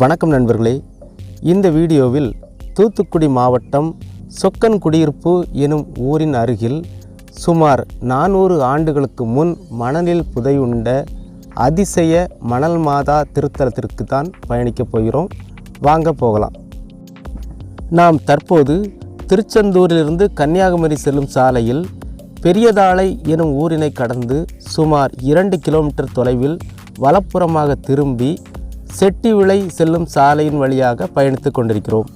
வணக்கம் நண்பர்களே. இந்த வீடியோவில் தூத்துக்குடி மாவட்டம் சொக்கன் குடியிருப்பு எனும் ஊரின் அருகில் சுமார் நானூறு ஆண்டுகளுக்கு முன் மணலில் புதையுண்ட அதிசய மணல் மாதா திருத்தலத்திற்கு தான் பயணிக்கப் போகிறோம். வாங்க போகலாம். நாம் தற்போது திருச்செந்தூரிலிருந்து கன்னியாகுமரி செல்லும் சாலையில் பெரியதாளை எனும் ஊரினை கடந்து சுமார் இரண்டு கிலோமீட்டர் தொலைவில் வலப்புறமாக திரும்பி செட்டி விலை செல்லும் சாலையின் வழியாக பயணித்துக் கொண்டிருக்கிறோம்.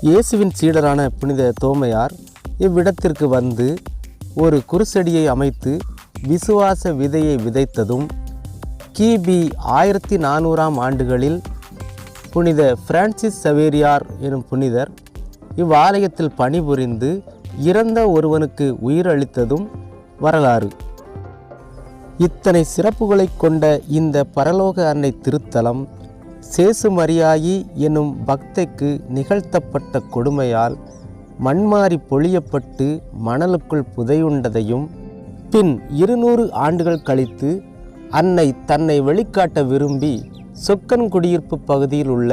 இயேசுவின் சீடரான புனித தோமையார் இவ்விடத்திற்கு வந்து ஒரு குருசெடியை அமைத்து விசுவாச விதையை விதைத்ததும் கிபி ஆயிரத்தி நானூறாம் ஆண்டுகளில் புனித பிரான்சிஸ் சவேரியார் எனும் புனிதர் இவ்வாலயத்தில் பணிபுரிந்து இறந்த ஒருவனுக்கு உயிரளித்ததும் வரலாறு. இத்தனை சிறப்புகளைக் கொண்ட இந்த பரலோக அன்னை திருத்தலம் சேசு மரியாயி எனும் பக்தைக்கு நிகழ்த்தப்பட்ட கொடுமையால் மண்மாறி பொழியப்பட்டு மணலுக்குள் புதையுண்டதையும் பின் இருநூறு ஆண்டுகள் கழித்து அன்னை தன்னை வெளிக்காட்ட விரும்பி சொக்கன் குடியிருப்பு பகுதியில் உள்ள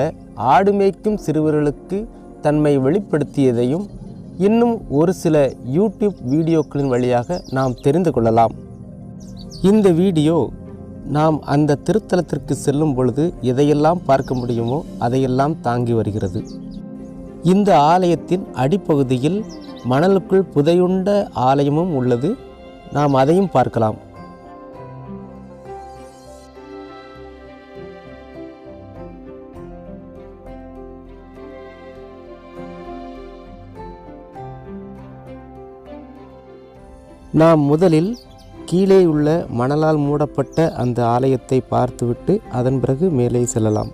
ஆடு மேய்க்கும் சிறுவர்களுக்கு தன்மை வெளிப்படுத்தியதையும் இன்னும் ஒரு சில யூடியூப் வீடியோக்களின் வழியாக நாம் தெரிந்து கொள்ளலாம். இந்த வீடியோ நாம் அந்த திருத்தலத்திற்கு செல்லும் பொழுது எதையெல்லாம் பார்க்க முடியுமோ அதையெல்லாம் தாங்கி வருகிறது. இந்த ஆலயத்தின் அடிப்பகுதியில் மணலுக்குள் புதையுண்ட ஆலயமும் உள்ளது. நாம் அதையும் பார்க்கலாம். நாம் முதலில் கீழே உள்ள மணலால் மூடப்பட்ட அந்த ஆலயத்தை பார்த்துவிட்டு அதன் பிறகு மேலே செல்லலாம்.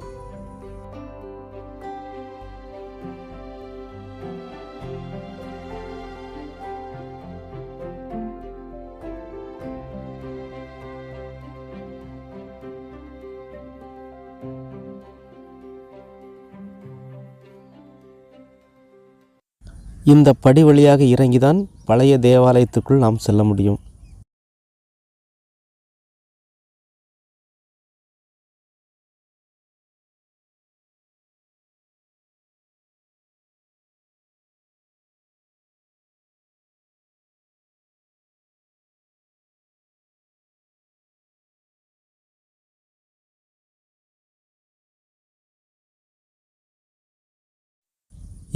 இந்த படி வழியாக இறங்கிதான் பழைய தேவாலயத்துக்குள் நாம் செல்ல முடியும்.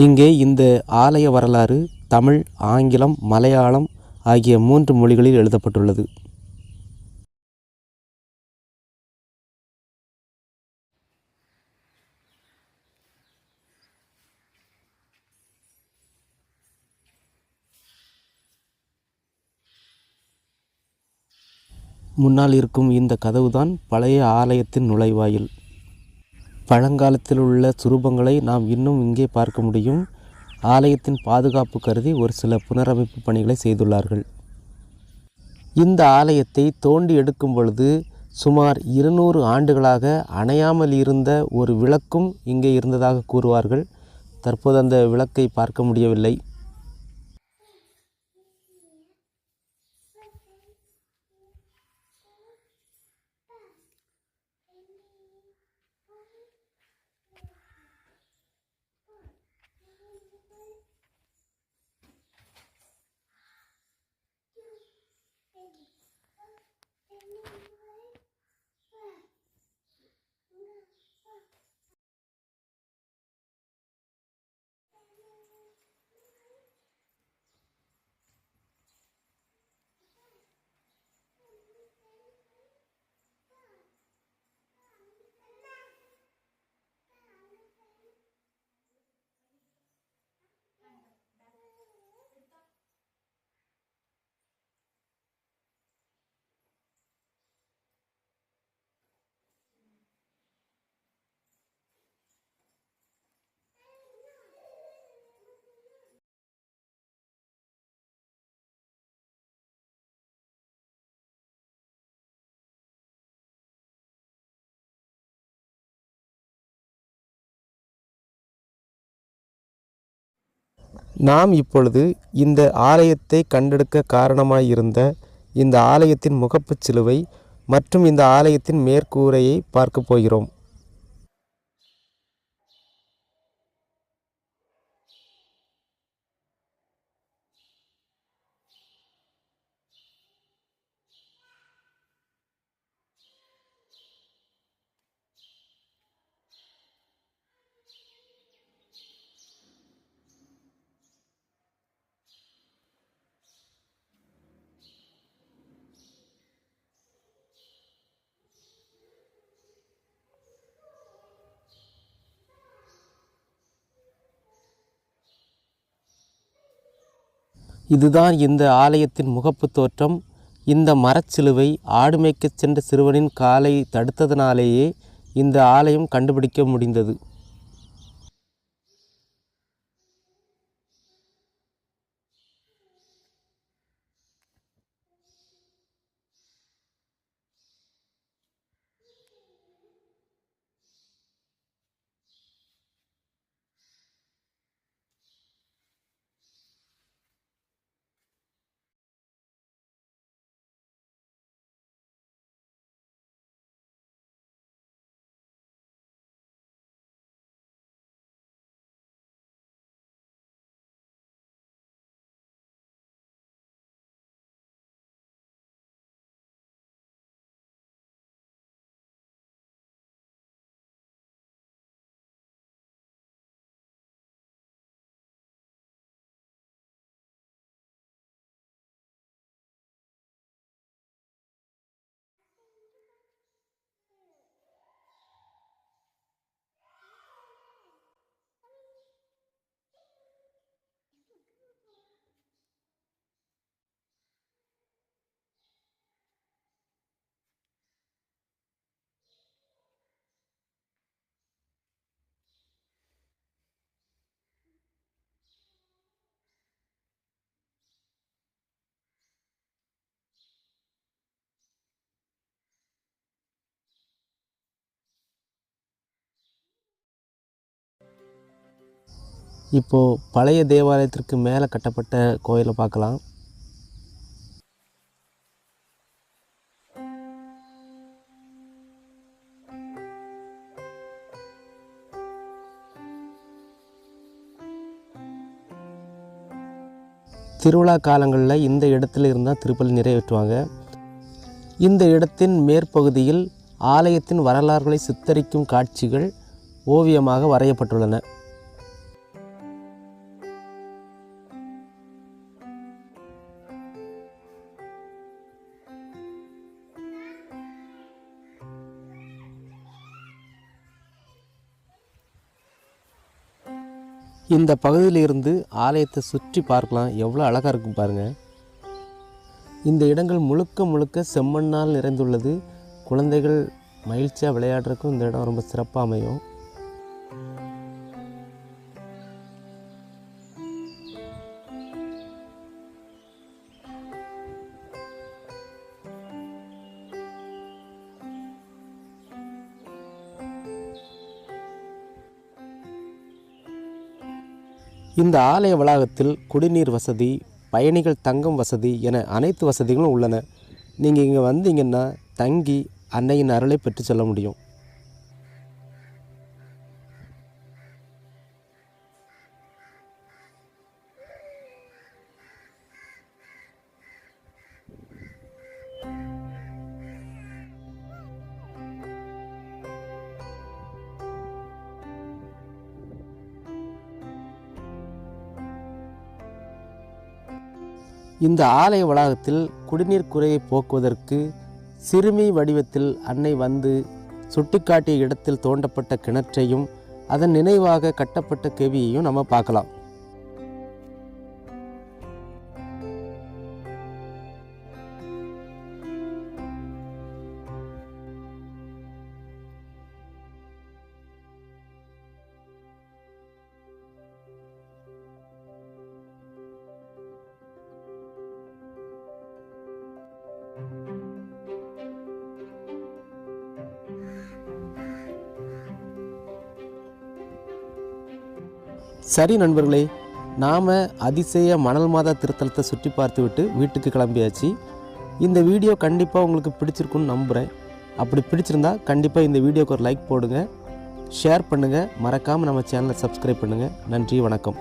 இங்கே இந்த ஆலய வரலாறு தமிழ் ஆங்கிலம் மலையாளம் ஆகிய மூன்று மொழிகளில் எழுதப்பட்டுள்ளது. முன்னால் இருக்கும் இந்த கதவுதான் பழைய ஆலயத்தின் நுழைவாயில். பழங்காலத்தில் உள்ள சுரூபங்களை நாம் இன்னும் இங்கே பார்க்க முடியும். ஆலயத்தின் பாதுகாப்பு கருதி ஒரு சில புனரமைப்பு பணிகளை செய்துள்ளார்கள். இந்த ஆலயத்தை தோண்டி எடுக்கும் பொழுது சுமார் இருநூறு ஆண்டுகளாக அணையாமல் இருந்த ஒரு விளக்கும் இங்கே இருந்ததாக கூறுவார்கள். தற்போது அந்த விளக்கை பார்க்க முடியவில்லை. நாம் இப்பொழுது இந்த ஆலயத்தை கண்டெடுக்க காரணமாயிருந்த இந்த ஆலயத்தின் முகப்புச் சிலுவை மற்றும் இந்த ஆலயத்தின் மேற்கூரையை பார்க்கப் போகிறோம். இதுதான் இந்த ஆலயத்தின் முகப்பு தோற்றம். இந்த மரச்சிலுவை ஆடு மேய்க்கச் சென்ற சிறுவனின் காலை தடுத்ததனாலேயே இந்த ஆலயம் கண்டுபிடிக்க முடிந்தது. இப்போது பழைய தேவாலயத்திற்கு மேலே கட்டப்பட்ட கோயிலை பார்க்கலாம். திருவிழா காலங்களில் இந்த இடத்துல இருந்தால் திருப்பலி நிறைவேற்றுவாங்க. இந்த இடத்தின் மேற்பகுதியில் ஆலயத்தின் வரலாறுகளை சித்தரிக்கும் காட்சிகள் ஓவியமாக வரையப்பட்டுள்ளன. இந்த பகுதியில் இருந்து ஆலயத்தை சுற்றி பார்க்கலாம். எவ்வளோ அழகாக இருக்கும் பாருங்கள் இந்த இடங்கள் முழுக்க முழுக்க செம்மண்ணால் நிறைந்துள்ளது. குழந்தைகள் மகிழ்ச்சியாக விளையாடுறதுக்கும் இந்த இடம் ரொம்ப சிறப்பாக அமையும். இந்த ஆலய வளாகத்தில் குடிநீர் வசதி பயணிகள் தங்கும் வசதி என அனைத்து வசதிகளும் உள்ளன. நீங்கள் இங்கே வந்தீங்கன்னா தங்கி அன்னையின் அருளை பெற்று செல்ல முடியும். இந்த ஆலய வளாகத்தில் குடிநீர் குறையை போக்குவதற்கு சிறுமி வடிவத்தில் அன்னை வந்து சுட்டிக்காட்டிய இடத்தில் தோண்டப்பட்ட கிணற்றையும் அதன் நினைவாக கட்டப்பட்ட கெவியையும் நம்ம பார்க்கலாம். சரி நண்பர்களே நாம் அதிசய மணல் மாதா திருத்தலத்தை சுற்றி பார்த்துவிட்டு வீட்டுக்கு கிளம்பியாச்சு. இந்த வீடியோ கண்டிப்பாக உங்களுக்கு பிடிச்சிருக்குன்னு நம்புகிறேன் அப்படி பிடிச்சிருந்தா கண்டிப்பாக இந்த வீடியோக்கு ஒரு லைக் போடுங்க ஷேர் பண்ணுங்கள் மறக்காமல் நம்ம சேனலை சப்ஸ்கிரைப் பண்ணுங்கள் நன்றி வணக்கம்.